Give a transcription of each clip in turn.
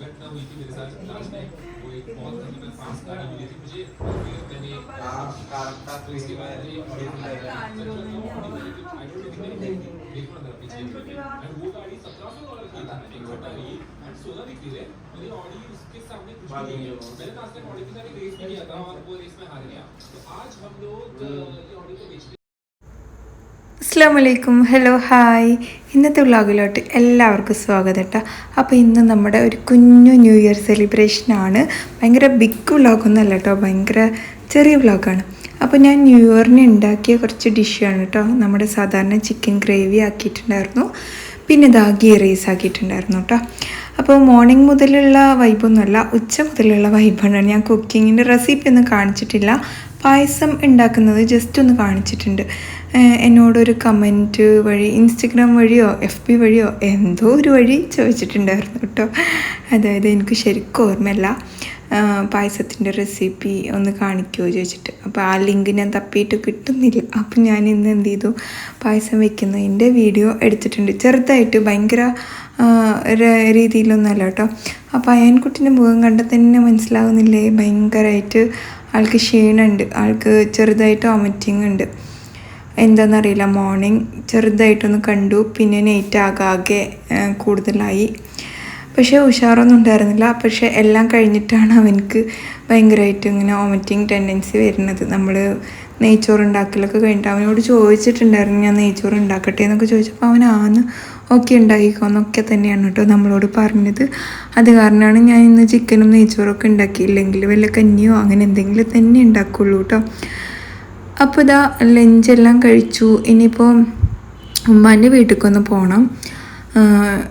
घटना हुई थी मेरे साथ क्लास में वो एक बहुत तकरीबन पाँच गाड़ी मिली थी मुझे मैंने उसके बाद वो गाड़ी सत्रह सौ डॉलर की था एक घटा ली सोलह दिखती है मेरी ऑडी उसके सामने कुछ भी नहीं है मैंने लास्ट टाइम ऑडी के साथ रेस में किया था और वो रेस में हार गया तो आज हम लोग ये ऑडी को बेचते അസ്സാം ഹലോ ഹായ് ഇന്നത്തെ വ്ളോഗിലോട്ട് എല്ലാവർക്കും സ്വാഗതം കേട്ടോ അപ്പോൾ ഇന്ന് നമ്മുടെ ഒരു കുഞ്ഞു ന്യൂ ഇയർ സെലിബ്രേഷനാണ് ഭയങ്കര ബിഗ് വ്ളോഗൊന്നുമല്ല കേട്ടോ ഭയങ്കര ചെറിയ വ്ളോഗാണ്. അപ്പോൾ ഞാൻ ന്യൂ ഇയറിന് ഉണ്ടാക്കിയ കുറച്ച് ഡിഷാണ് കേട്ടോ നമ്മുടെ സാധാരണ ചിക്കൻ ഗ്രേവി ആക്കിയിട്ടുണ്ടായിരുന്നു. പിന്നെ ഇതാ ഗീ റൈസ് ആക്കിയിട്ടുണ്ടായിരുന്നു കേട്ടോ അപ്പോൾ മോർണിംഗ് മുതലുള്ള വൈബൊന്നുമല്ല ഉച്ച മുതലുള്ള വൈബാണ് ഞാൻ കുക്കിങ്ങിന്റെ റെസിപ്പി ഒന്നും കാണിച്ചിട്ടില്ല. പായസം ഉണ്ടാക്കുന്നത് ജസ്റ്റ് ഒന്ന് കാണിച്ചിട്ടുണ്ട്. എന്നോടൊരു കമന്റ് വഴി ഇൻസ്റ്റഗ്രാം വഴിയോ എഫ് ബി വഴിയോ എന്തോ ഒരു വഴി ചോദിച്ചിട്ടുണ്ടായിരുന്നു കേട്ടോ. അതായത് എനിക്ക് ശരിക്കും ഓർമ്മയല്ല. പായസത്തിന്റെ റെസിപ്പി ഒന്ന് കാണിക്കുമോ ചോദിച്ചിട്ട്. അപ്പോൾ ആ ലിങ്ക് ഞാൻ തപ്പിയിട്ട് കിട്ടുന്നില്ല. അപ്പോൾ ഞാൻ ഇന്ന് എന്ത് ചെയ്തു? പായസം വെക്കുന്നതിന്റെ വീഡിയോ എടുത്തിട്ടുണ്ട്. ചെറുതായിട്ട് ഭയങ്കര രീതിയിലൊന്നുമല്ല കേട്ടോ. അപ്പോൾ അയൻകുട്ടിന്റെ മുഖം കണ്ടാൽ തന്നെ മനസ്സിലാവുന്നില്ലേ? ഭയങ്കരമായിട്ട് ആൾക്ക് ക്ഷീണമുണ്ട്. ആൾക്ക് ചെറുതായിട്ട് വോമിറ്റിംഗ് ഉണ്ട്. എന്താണെന്നറിയില്ല മോർണിംഗ് ചെറുതായിട്ടൊന്ന് കണ്ടു. പിന്നെ നൈറ്റ് ആകാകെ കൂടുതലായി. പക്ഷേ ഉഷാറൊന്നും ഉണ്ടായിരുന്നില്ല. പക്ഷേ എല്ലാം കഴിഞ്ഞിട്ടാണ് അവനക്ക് ഭയങ്കരമായിട്ട് ഇങ്ങനെ വോമിറ്റിംഗ് ടെൻഡൻസി വരുന്നത്. നമ്മൾ നെയ്ച്ചോറ് ഉണ്ടാക്കലൊക്കെ കഴിഞ്ഞിട്ട് അവനോട് ചോദിച്ചിട്ടുണ്ടായിരുന്നു ഞാൻ നെയ്ച്ചോറ് ഉണ്ടാക്കട്ടെ എന്നൊക്കെ ചോദിച്ചപ്പോൾ അവൻ ആന്ന് ഓക്കെ ഉണ്ടാക്കിക്കോന്നൊക്കെ തന്നെയാണ് കേട്ടോ നമ്മളോട് പറഞ്ഞത്. അത് കാരണമാണ് ഞാൻ ഇന്ന് ചിക്കനും നെയ്ച്ചോറൊക്കെ ഉണ്ടാക്കിയില്ലെങ്കിൽ വല്ല കഞ്ഞിയോ അങ്ങനെ എന്തെങ്കിലും തന്നെ ഉണ്ടാക്കുള്ളൂ കേട്ടോ. അപ്പോൾ ഇതാ ലഞ്ചെല്ലാം കഴിച്ചു. ഇനിയിപ്പോൾ ഉമ്മാന്റെ വീട്ടിലേക്കൊന്ന് പോകണം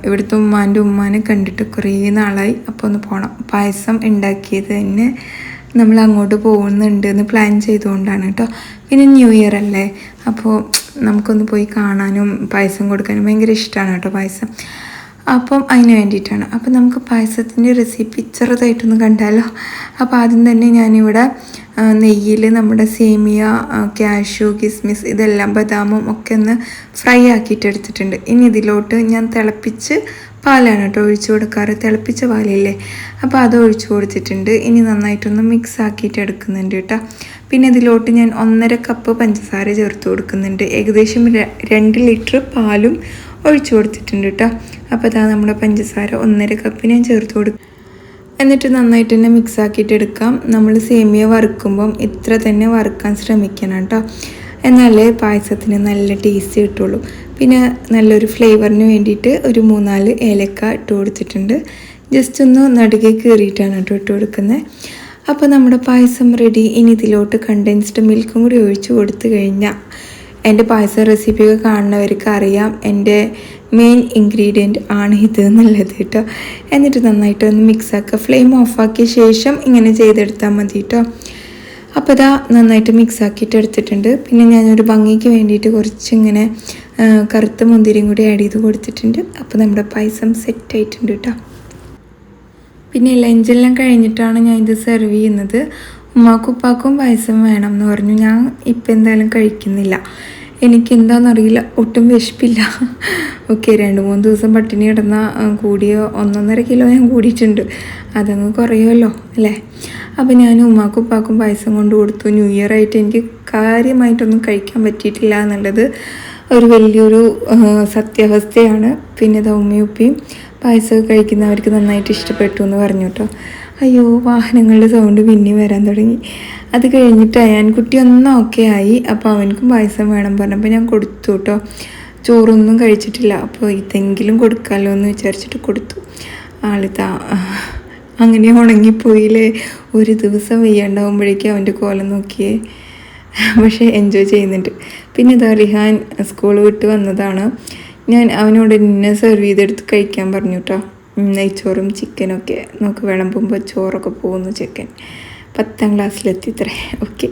ഇവിടുത്തെ ഉമ്മാന്റെ ഉമ്മാനെ കണ്ടിട്ട് കുറേ നാളായി. അപ്പോൾ ഒന്ന് പോകണം പായസം ഉണ്ടാക്കിയത് തന്നെ നമ്മൾ അങ്ങോട്ട് പോകുന്നുണ്ട് എന്ന് പ്ലാൻ ചെയ്തുകൊണ്ടാണ് കേട്ടോ. പിന്നെ ന്യൂ ഇയർ അല്ലേ? അപ്പോൾ നമുക്കൊന്ന് പോയി കാണാനും പായസം കൊടുക്കാനും ഭയങ്കര ഇഷ്ടമാണ് കേട്ടോ പായസം. അപ്പം അതിന് വേണ്ടിയിട്ടാണ്. അപ്പം നമുക്ക് പായസത്തിന്റെ റെസിപ്പി ചെറുതായിട്ടൊന്ന് കണ്ടാലോ? അപ്പോൾ ആദ്യം തന്നെ ഞാനിവിടെ നെയ്യിൽ നമ്മുടെ സേമിയ കാഷു കിസ്മിസ് ഇതെല്ലാം ബദാമും ഒക്കെ ഒന്ന് ഫ്രൈ ആക്കിയിട്ട് എടുത്തിട്ടുണ്ട്. ഇനി ഇതിലോട്ട് ഞാൻ തിളപ്പിച്ച് പാലാണ് കേട്ടോ ഒഴിച്ചു കൊടുക്കാറ്. തിളപ്പിച്ച പാലില്ലേ? അപ്പോൾ അത് ഒഴിച്ചു കൊടുത്തിട്ടുണ്ട്. ഇനി നന്നായിട്ടൊന്ന് മിക്സ് ആക്കിയിട്ട് എടുക്കുന്നുണ്ട് കേട്ടോ. പിന്നെ ഇതിലോട്ട് ഞാൻ ഒന്നര കപ്പ് പഞ്ചസാര ചേർത്ത് കൊടുക്കുന്നുണ്ട്. ഏകദേശം രണ്ട് ലിറ്റർ പാലും ഒഴിച്ചു കൊടുത്തിട്ടുണ്ട് കേട്ടോ. അപ്പോൾ അതാ നമ്മുടെ പഞ്ചസാര ഒന്നര കപ്പ് ഞാൻ ചേർത്ത് കൊടുക്കും എന്നിട്ട് നന്നായിട്ട് തന്നെ മിക്സ് ആക്കിയിട്ട് എടുക്കാം. നമ്മൾ സേമിയ വറുക്കുമ്പം ഇത്ര തന്നെ വറുക്കാൻ ശ്രമിക്കണം കേട്ടോ. എന്നാലേ പായസത്തിന് നല്ല ടേസ്റ്റ് കിട്ടുള്ളൂ. പിന്നെ നല്ലൊരു ഫ്ലേവറിന് വേണ്ടിയിട്ട് ഒരു മൂന്നാൽ ഏലക്ക ഇട്ട് കൊടുത്തിട്ടുണ്ട്. ജസ്റ്റ് ഒന്ന് നടുകെ കീറിയിട്ടാണ് കേട്ടോ ഇട്ട് കൊടുക്കുന്നത് അപ്പോൾ നമ്മുടെ പായസം റെഡി ഇനി ഇതിലോട്ട് കണ്ടൻസ്ഡ് മിൽക്കും കൂടി ഒഴിച്ച് കൊടുത്തു കഴിഞ്ഞാൽ എന്റെ പായസ റെസിപ്പിയൊക്കെ കാണുന്നവർക്ക് അറിയാം. എന്റെ മെയിൻ ഇൻഗ്രീഡിയന്റ് ആണ് ഇത് എന്നുള്ളത് കേട്ടോ. എന്നിട്ട് നന്നായിട്ട് ഒന്ന് മിക്സ് ആക്കുക ഫ്ലെയിം ഓഫാക്കിയ ശേഷം ഇങ്ങനെ ചെയ്തെടുത്താൽ മതി കേട്ടോ. അപ്പോൾ ഇതാ നന്നായിട്ട് മിക്സ് ആക്കിയിട്ട് എടുത്തിട്ടുണ്ട്. പിന്നെ ഞാനൊരു ഭംഗിക്ക് വേണ്ടിയിട്ട് കുറച്ചിങ്ങനെ കറുത്ത മുന്തിരിയും കൂടി ആഡ് ചെയ്ത് കൊടുത്തിട്ടുണ്ട്. അപ്പോൾ നമ്മുടെ പായസം സെറ്റ് ആയിട്ടുണ്ട് കേട്ടോ. പിന്നെ ലഞ്ചെല്ലാം കഴിഞ്ഞിട്ടാണ് ഞാൻ ഇത് സെർവ് ചെയ്യുന്നത്. ഉമ്മാക്കും ഉപ്പാക്കും പായസം വേണം എന്ന് പറഞ്ഞു. ഞാൻ ഇപ്പം എന്തായാലും കഴിക്കുന്നില്ല. എനിക്ക് എന്താണെന്നറിയില്ല ഒട്ടും വിശപ്പില്ല. ഓക്കെ രണ്ട് മൂന്ന് ദിവസം പട്ടിണി കിടന്ന കൂടിയ ഒന്നൊന്നര കിലോ ഞാൻ കൂടിയിട്ടുണ്ട്. അതങ്ങ് കുറയുമല്ലോ അല്ലേ? അപ്പോൾ ഞാൻ ഉമ്മാക്കും ഉപ്പാക്കും പായസം കൊണ്ട് കൊടുത്തു. ന്യൂ ഇയർ ആയിട്ട് എനിക്ക് കാര്യമായിട്ടൊന്നും കഴിക്കാൻ പറ്റിയിട്ടില്ല എന്നുള്ളത് ഒരു വലിയൊരു സത്യാവസ്ഥയാണ്. പിന്നെ ഉമ്മയും ഉപ്പയും പായസമൊക്കെ കഴിക്കുന്നവർക്ക് നന്നായിട്ട് ഇഷ്ടപ്പെട്ടു എന്ന് പറഞ്ഞു കേട്ടോ. അയ്യോ വാഹനങ്ങളുടെ സൗണ്ട് പിന്നെയും വരാൻ തുടങ്ങി. അത് കഴിഞ്ഞിട്ട് ഞാൻ കുട്ടി ഒന്നും ഓക്കെ ആയി. അപ്പോൾ അവനക്കും പായസം വേണം പറഞ്ഞപ്പോൾ ഞാൻ കൊടുത്തു കേട്ടോ ചോറൊന്നും കഴിച്ചിട്ടില്ല. അപ്പോൾ ഇതെങ്കിലും കൊടുക്കാമല്ലോ എന്ന് വിചാരിച്ചിട്ട് കൊടുത്തു. ആളിതാ അങ്ങനെ ഉണങ്ങിപ്പോയില്ലേ? ഒരു ദിവസം വെയ്യാണ്ടാവുമ്പോഴേക്കും അവന്റെ കോലം നോക്കിയേ. പക്ഷേ എൻജോയ് ചെയ്യുന്നുണ്ട്. പിന്നെ ഇതാ റിഹാൻ സ്കൂൾ വിട്ട് വന്നതാണ്. ഞാൻ അവനോട് എന്നെ സെർവ് ചെയ്തെടുത്ത് കഴിക്കാൻ പറഞ്ഞു കേട്ടോ നെയ്ച്ചോറും ചിക്കനൊക്കെ നമുക്ക് വിളമ്പുമ്പോൾ ചോറൊക്കെ പോകുന്നു ചിക്കൻ പത്താം ക്ലാസ്സിലെത്തി ഇത്രേ ഓക്കെ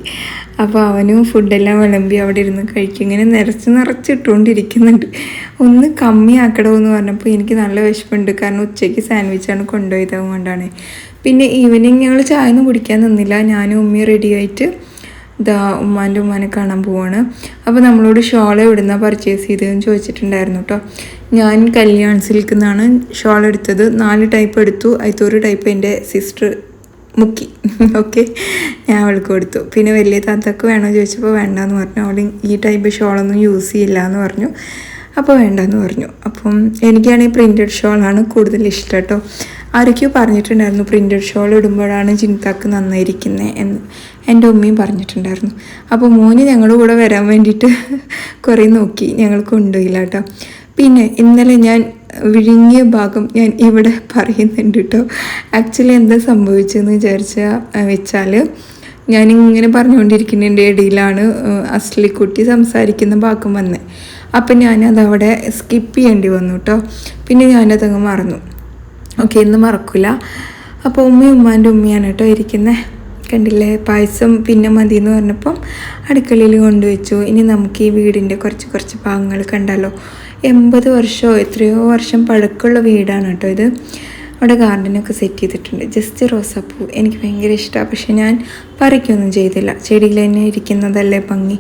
അപ്പോൾ അവനും ഫുഡെല്ലാം വിളമ്പി അവിടെ ഇരുന്ന് കഴിക്കും. ഇങ്ങനെ നിറച്ച് നിറച്ചിട്ടുകൊണ്ടിരിക്കുന്നുണ്ട്. ഒന്ന് കമ്മിയാക്കടോ എന്ന് പറഞ്ഞപ്പോൾ എനിക്ക് നല്ല വിശപ്പുണ്ട് കാരണം ഉച്ചയ്ക്ക് സാൻഡ്വിച്ചാണ് കൊണ്ടുപോയത് അതുകൊണ്ടാണ്. പിന്നെ ഈവനിങ് ഞങ്ങൾ ചായ ഒന്നും കുടിക്കാൻ നിന്നില്ല. ഞാനും ഉമ്മയും റെഡി ആയിട്ട് ഇതാ ഉമ്മാന്റെ ഉമ്മാനെ കാണാൻ പോവാണ്. അപ്പോൾ നമ്മളോട് ഷോൾ എവിടുന്ന പർച്ചേസ് ചെയ്തതെന്ന് ചോദിച്ചിട്ടുണ്ടായിരുന്നു കേട്ടോ ഞാൻ കല്യാൺ സിൽക്ക് നിന്നാണ് ഷോൾ എടുത്തത്. നാല് ടൈപ്പ് എടുത്തു. അതിലൊരു ടൈപ്പ് എന്റെ സിസ്റ്റർ മുക്കി. ഓക്കെ ഞാൻ അവൾക്ക് കൊടുത്തു. പിന്നെ വലിയ താത്തക്ക് വേണോ ചോദിച്ചപ്പോൾ വേണ്ടാന്ന് പറഞ്ഞു. അവൾ ഈ ടൈപ്പ് ഷോളൊന്നും യൂസ് ചെയ്യില്ല എന്ന് പറഞ്ഞു. അപ്പോൾ വേണ്ടെന്ന് പറഞ്ഞു. അപ്പം എനിക്കാണെങ്കിൽ പ്രിന്റഡ് ഷോളാണ് കൂടുതൽ ഇഷ്ടം കേട്ടോ ആരൊക്കെയോ പറഞ്ഞിട്ടുണ്ടായിരുന്നു പ്രിന്റഡ് ഷോൾ ഇടുമ്പോഴാണ് ജിൻതാക്ക് നന്നായിരിക്കുന്നത് എന്ന്. എന്റെ ഉമ്മയും പറഞ്ഞിട്ടുണ്ടായിരുന്നു. അപ്പോൾ മോന് ഞങ്ങളുടെ കൂടെ വരാൻ വേണ്ടിയിട്ട് കുറേ നോക്കി. ഞങ്ങൾ കൊണ്ടുപോയില്ല കേട്ടോ പിന്നെ ഇന്നലെ ഞാൻ വിഴുങ്ങിയ ഭാഗം ഞാൻ ഇവിടെ പറയുന്നുണ്ട് കേട്ടോ ആക്ച്വലി എന്താ സംഭവിച്ചതെന്ന് വിചാരിച്ച വെച്ചാൽ ഞാനിങ്ങനെ പറഞ്ഞുകൊണ്ടിരിക്കുന്നതിന്റെ ഇടയിലാണ് അസ്ലിക്കുട്ടി സംസാരിക്കുന്ന ഭാഗം വന്നത് അപ്പം ഞാനത് അവിടെ സ്കിപ്പ് ചെയ്യേണ്ടി വന്നു കേട്ടോ പിന്നെ ഞാനതങ്ങ് മറന്നു. ഓക്കെ ഇന്ന് മറക്കില്ല അപ്പോൾ ഉമ്മയും ഉമ്മാന്റെ ഉമ്മയാണ് കേട്ടോ ഇരിക്കുന്നത് കണ്ടില്ലേ? പായസം പിന്നെ മതി എന്ന് പറഞ്ഞപ്പം അടുക്കളയിൽ കൊണ്ടുവച്ചു. ഇനി നമുക്ക് ഈ വീടിന്റെ കുറച്ച് കുറച്ച് ഭാഗങ്ങൾ കണ്ടാലോ. എൺപത് വർഷമോ എത്രയോ വർഷം പഴക്കമുള്ള വീടാണ് കേട്ടോ ഇത്. അവിടെ ഗാർഡനൊക്കെ സെറ്റ് ചെയ്തിട്ടുണ്ട്. ജസ്റ്റ് റോസാപ്പൂ എനിക്ക് ഭയങ്കര ഇഷ്ടമാണ് പക്ഷേ ഞാൻ പറിക്കൊന്നും ചെയ്തില്ല. ചെടിയിൽ തന്നെ ഇരിക്കുന്നതല്ലേ ഭംഗി.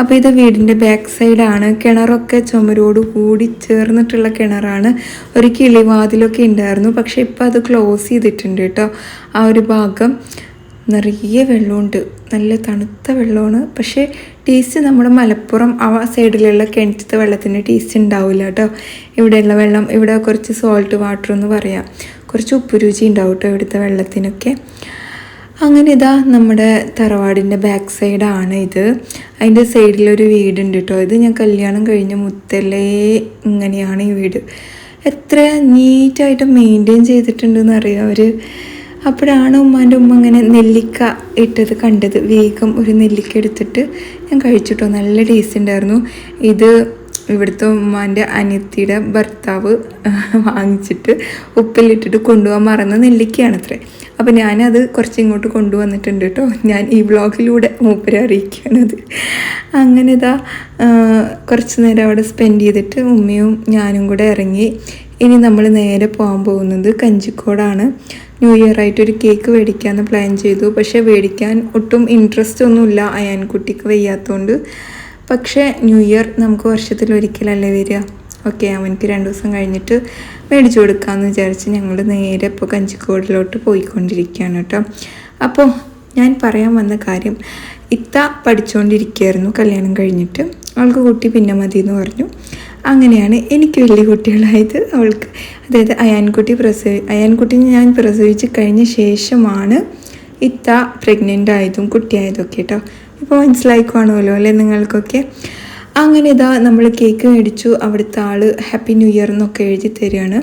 അപ്പോൾ ഇത് വീടിന്റെ ബാക്ക് സൈഡാണ് കിണറൊക്കെ ചുമരോട് കൂടി ചേർന്നിട്ടുള്ള കിണറാണ്. ഒരു കിളിവാതിലൊക്കെ ഉണ്ടായിരുന്നു. പക്ഷേ ഇപ്പോൾ അത് ക്ലോസ് ചെയ്തിട്ടുണ്ട് കേട്ടോ. ആ ഒരു ഭാഗം നിറയെ വെള്ളമുണ്ട്. നല്ല തണുത്ത വെള്ളമാണ്. പക്ഷേ ടേസ്റ്റ് നമ്മുടെ മലപ്പുറം ആ സൈഡിലുള്ള കിണറ്റത്തെ വെള്ളത്തിന്റെ ടേസ്റ്റ് ഉണ്ടാവില്ല കേട്ടോ. ഇവിടെയുള്ള വെള്ളം ഇവിടെ കുറച്ച് സോൾട്ട് വാട്ടർ എന്ന് പറയാം. കുറച്ച് ഉപ്പ് രുചി ഉണ്ടാവും കേട്ടോ ഇവിടുത്തെ വെള്ളത്തിനൊക്കെ. അങ്ങനെ ഇതാ നമ്മുടെ തറവാടിന്റെ ബാക്ക് സൈഡാണ് ഇത്. അതിന്റെ സൈഡിലൊരു വീടുണ്ട് കേട്ടോ ഇത് ഞാൻ കല്യാണം കഴിഞ്ഞ മുത്തലേ ഇങ്ങനെയാണ് ഈ വീട്. എത്ര നീറ്റായിട്ട് മെയിന്റെയിൻ ചെയ്തിട്ടുണ്ടെന്ന് അറിയാം അവർ അപ്പോഴാണ് ഉമ്മാന്റെ ഉമ്മ അങ്ങനെ നെല്ലിക്ക ഇട്ടത് കണ്ടത്. വേഗം ഒരു നെല്ലിക്ക എടുത്തിട്ട് ഞാൻ കഴിച്ചിട്ടോ നല്ല ടേസ്റ്റ് ഉണ്ടായിരുന്നു. ഇത് ഇവിടുത്തെ ഉമ്മാന്റെ അനിയത്തിയുടെ ഭർത്താവ് വാങ്ങിച്ചിട്ട് ഉപ്പിലിട്ടിട്ട് കൊണ്ടുപോകാൻ മറന്ന നെല്ലിക്കയാണ് അത്രേ അപ്പോൾ ഞാനത് കുറച്ച് ഇങ്ങോട്ട് കൊണ്ടുവന്നിട്ടുണ്ട് കേട്ടോ. ഞാൻ ഈ വ്ളോഗിലൂടെ മൂപ്പരെ അറിയിക്കുകയാണത്. അങ്ങനെ ഇതാ കുറച്ച് നേരം അവിടെ സ്പെൻഡ് ചെയ്തിട്ട് ഉമ്മയും ഞാനും കൂടെ ഇറങ്ങി. ഇനി നമ്മൾ നേരെ പോകാൻ പോകുന്നത് കഞ്ചിക്കോടാണ്. ന്യൂ ഇയർ ആയിട്ട് ഒരു കേക്ക് മേടിക്കാമെന്ന് പ്ലാൻ ചെയ്തു. പക്ഷേ മേടിക്കാൻ ഒട്ടും ഇൻട്രസ്റ്റ് ഒന്നുമില്ല അയാൻകുട്ടിക്ക് വയ്യാത്തതുകൊണ്ട് പക്ഷേ ന്യൂ ഇയർ നമുക്ക് വർഷത്തിൽ ഒരിക്കലല്ലേ വരിക. ഓക്കെ അവനക്ക് രണ്ട് ദിവസം കഴിഞ്ഞിട്ട് മേടിച്ചു കൊടുക്കാമെന്ന് വിചാരിച്ച് ഞങ്ങൾ നേരെ ഇപ്പോൾ കഞ്ചിക്കോടിലോട്ട് പോയിക്കൊണ്ടിരിക്കുകയാണ് കേട്ടോ. അപ്പോൾ ഞാൻ പറയാൻ വന്ന കാര്യം ഇത്ത പഠിച്ചുകൊണ്ടിരിക്കുകയായിരുന്നു കല്യാണം കഴിഞ്ഞിട്ട്. അവൾക്ക് കുട്ടി പിന്നെ മതി എന്ന് പറഞ്ഞു. അങ്ങനെയാണ് എനിക്ക് വലിയ കുട്ടികളായത്. അവൾക്ക് അതായത് അയാൻകുട്ടി പ്രസവി അയാൻകുട്ടിനെ ഞാൻ പ്രസവിച്ച് കഴിഞ്ഞ ശേഷമാണ് ഇത്ത പ്രഗ്നന്റ് ആയതും കുട്ടിയായതും ഒക്കെ കേട്ടോ. ഇപ്പോൾ മനസ്സിലായി അല്ലേ നിങ്ങൾക്കൊക്കെ? അങ്ങനെ ഇതാ നമ്മൾ കേക്ക് മേടിച്ചു. അവിടുത്തെ ആൾ ഹാപ്പി ന്യൂ ഇയർ എന്നൊക്കെ എഴുതി തരികയാണ്.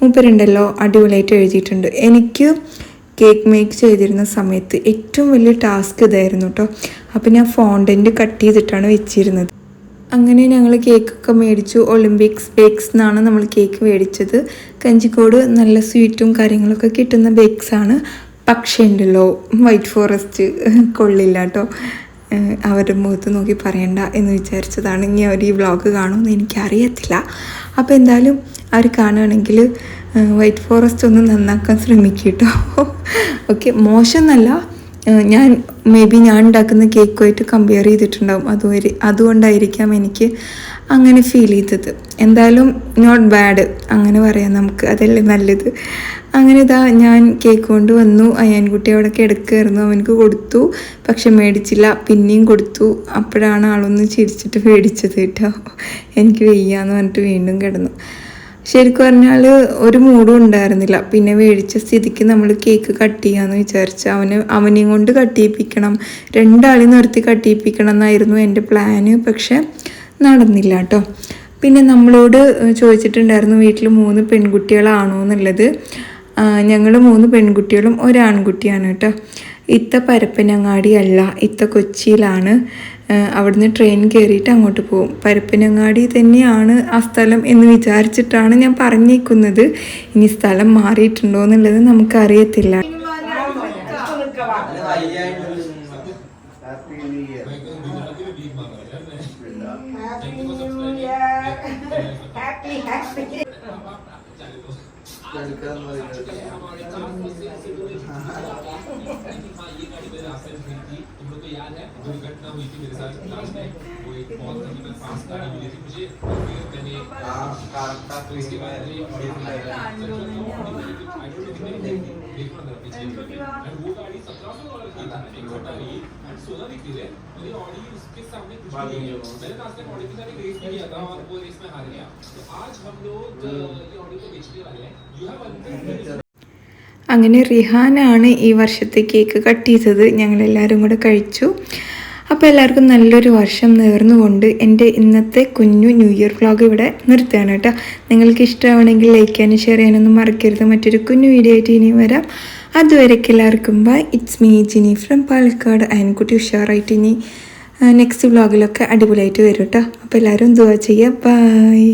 മൂപ്പരുണ്ടല്ലോ അടിപൊളിയായിട്ട് എഴുതിയിട്ടുണ്ട്. എനിക്ക് കേക്ക് മേക്ക് ചെയ്തിരുന്ന സമയത്ത് ഏറ്റവും വലിയ ടാസ്ക് ഇതായിരുന്നു കേട്ടോ അപ്പോൾ ഞാൻ ഫോണ്ടന്റ് കട്ട് ചെയ്തിട്ടാണ് വെച്ചിരുന്നത്. അങ്ങനെ ഞങ്ങൾ കേക്കൊക്കെ മേടിച്ചു. ഒളിമ്പിക്സ് ബേക്സ് എന്നാണ് നമ്മൾ കേക്ക് മേടിച്ചത്. കഞ്ചിക്കോട് നല്ല സ്വീറ്റും കാര്യങ്ങളൊക്കെ കിട്ടുന്ന ബേക്സാണ് പക്ഷേ ഉണ്ടല്ലോ വൈറ്റ് ഫോറസ്റ്റ് കൊള്ളില്ല കേട്ടോ അവരുടെ മുഖത്ത് നോക്കി പറയണ്ട എന്ന് വിചാരിച്ചതാണ്. ഇനി അവർ ഈ വ്ളോഗ് കാണുമെന്ന് എനിക്കറിയത്തില്ല. അപ്പോൾ എന്തായാലും അവർ കാണുകയാണെങ്കിൽ വൈറ്റ് ഫോറസ്റ്റ് ഒന്ന് നന്നാക്കാൻ ശ്രമിക്കും കേട്ടോ. ഓക്കെ മോശം എന്നല്ല ഞാൻ മേ ബി ഞാൻ ഉണ്ടാക്കുന്ന കേക്കുമായിട്ട് കമ്പയർ ചെയ്തിട്ടുണ്ടാവും അതുവരെ അതുകൊണ്ടായിരിക്കാം എനിക്ക് അങ്ങനെ ഫീൽ ചെയ്തത്. എന്തായാലും നോട്ട് ബാഡ് അങ്ങനെ പറയാം നമുക്ക്. അതല്ലേ നല്ലത്. അങ്ങനെ ഇതാ ഞാൻ കേക്ക് കൊണ്ട് വന്നു. അയ്യാൻകുട്ടി അവിടെ കിടക്കുകയായിരുന്നു അവനക്ക് കൊടുത്തു. പക്ഷെ മേടിച്ചില്ല. പിന്നെയും കൊടുത്തു. അപ്പോഴാണ് ആളൊന്ന് ചിരിച്ചിട്ട് മേടിച്ചത് കേട്ടോ. എനിക്ക് വയ്യാന്ന് പറഞ്ഞിട്ട് വീണ്ടും കിടന്നു. ശരിക്കും പറഞ്ഞാൽ ഒരു മൂഡും ഉണ്ടായിരുന്നില്ല. പിന്നെ മേടിച്ച സ്ഥിതിക്ക് നമ്മൾ കേക്ക് കട്ട് ചെയ്യാമെന്ന് വിചാരിച്ചു അവന് അവനെയും കൊണ്ട് കട്ട് ചെയ്യിപ്പിക്കണം രണ്ടാളെയും നിർത്തി കട്ട് ചെയ്യിപ്പിക്കണം എന്നായിരുന്നു എന്റെ പ്ലാന് പക്ഷെ നടന്നില്ല കേട്ടോ. പിന്നെ നമ്മളോട് ചോദിച്ചിട്ടുണ്ടായിരുന്നു വീട്ടിൽ മൂന്ന് പെൺകുട്ടികളാണോ? എന്നുള്ളത്. ഞങ്ങൾ മൂന്ന് പെൺകുട്ടികളും ഒരാൺകുട്ടിയാണ് കേട്ടോ. ഇത്ത പരപ്പനങ്ങാടിയല്ല ഇത്ത കൊച്ചിയിലാണ്. അവിടുന്ന് ട്രെയിൻ കയറിയിട്ട് അങ്ങോട്ട് പോകും പരപ്പനങ്ങാടി തന്നെയാണ് ആ സ്ഥലം എന്ന് വിചാരിച്ചിട്ടാണ് ഞാൻ പറഞ്ഞേക്കുന്നത്. ഇനി സ്ഥലം മാറിയിട്ടുണ്ടോ എന്നുള്ളത് നമുക്കറിയത്തില്ല. ഹാപ്പി को याद है, जो घटना हुई थी मेरे साथ क्लास में, वो एक बहुत ही मैं पास गाड़ी मिली थी मुझे मैंने उसके तो बाद वो तो और वो रेस में हार गया। तो आज हम लोग ये को बेचने वाले हैं। അങ്ങനെ റിഹാനാണ് ഈ വർഷത്തെ കേക്ക് കട്ട് ചെയ്തത്. ഞങ്ങളെല്ലാവരും കൂടെ കഴിച്ചു. അപ്പോൾ എല്ലാവർക്കും നല്ലൊരു വർഷം നേർന്നുകൊണ്ട് എന്റെ ഇന്നത്തെ കുഞ്ഞു ന്യൂ ഇയർ വ്ളോഗ് ഇവിടെ നിർത്തുകയാണ് കേട്ടോ. നിങ്ങൾക്ക് ഇഷ്ടമാണെങ്കിൽ ലൈക്ക് ചെയ്യാനും ഷെയർ ചെയ്യാനൊന്നും മറക്കരുത്. മറ്റൊരു കുഞ്ഞു വീഡിയോ ആയിട്ട് ഇനി വരാം. അതുവരേക്ക് എല്ലാവർക്കും bye. It's me Jini from Palakkad. അയൻകുട്ടി ഉഷാറായിട്ട് ഇനി നെക്സ്റ്റ് വ്ളോഗിലൊക്കെ അടിപൊളിയായിട്ട് വരും കേട്ടോ. അപ്പോൾ എല്ലാവരും ദുവാ ചെയ്യുക. ബൈ